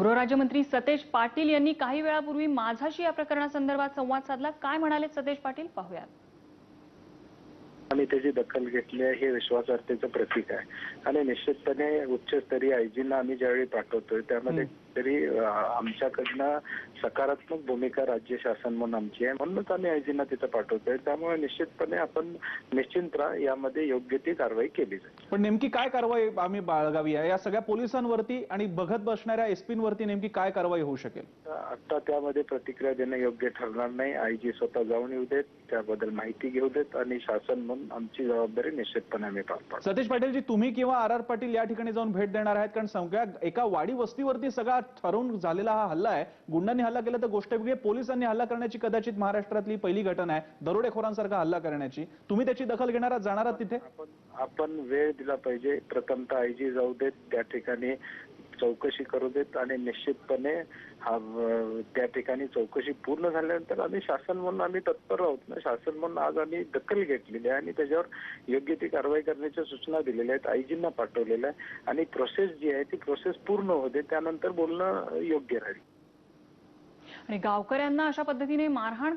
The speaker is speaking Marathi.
गृहराज्यमंत्री सतेज पाटील यांनी काही वेळापूर्वी माझाशी या प्रकरणासंदर्भात संवाद साधला. काय म्हणाले सतेज पाटील? पाहूयात. आम्ही त्याची दखल घेतली आहे. हे विश्वासार्हतेचं प्रतीक आहे. आणि निश्चितपणे उच्चस्तरीय आयजींना आम्ही ज्यावेळी पाठवतोय त्यामध्ये तरी आमच्याकडनं सकारात्मक भूमिका राज्य शासन म्हणून आमची आहे. म्हणूनच आम्ही आयजींना तिथं पाठवतोय. त्यामुळे निश्चितपणे आपण निश्चिंत राहा यामध्ये योग्य ती कारवाई केली जाईल. पण नेमकी काय कारवाई आम्ही बाळगावी आहे या सगळ्या पोलिसांवरती आणि बघत बसणाऱ्या एसपींवरती नेमकी काय कारवाई होऊ शकेल? आता त्यामध्ये प्रतिक्रिया देणं योग्य ठरणार नाही. आयजी स्वतः जाऊन येऊ देत त्याबद्दल माहिती घेऊ देत आणि शासन म्हणून आमची जबाबदारी निश्चितपणे आम्ही पार पाडू सतीश पाटीलजी तुम्ही किंवा आर आर पाटील या ठिकाणी जाऊन भेट देणार आहेत? कारण सगळ्या एका वाडी वस्तीवरती सगळा ठरवून झालेला हा हल्ला आहे. गुंडांनी हल्ला केला तर गोष्ट वेगळी. पोलिसांनी हल्ला करण्याची कदाचित महाराष्ट्रातली पहिली घटना आहे. दरोडेखोरांसारखा हल्ला करण्याची. तुम्ही त्याची दखल घेणार आहात? जाणार आहात तिथे? आपण आपण वेळ दिला पाहिजे. प्रथमतः आयजी जाऊ देत. त्या ठिकाणी चौकशी करू देत आणि निश्चितपणे हा त्या ठिकाणी चौकशी पूर्ण झाल्यानंतर आम्ही शासन म्हणून आम्ही तत्पर आहोत ना. शासन म्हणून आज आम्ही दखल घेतलेली आहे आणि त्याच्यावर योग्य ती कारवाई करण्याच्या सूचना दिलेल्या आहेत आयजींना पाठवलेल्या आहे आणि प्रोसेस जी आहे ती प्रोसेस पूर्ण होते त्यानंतर बोलणं योग्य राहील. आणि गावकऱ्यांना अशा पद्धतीने मारहाण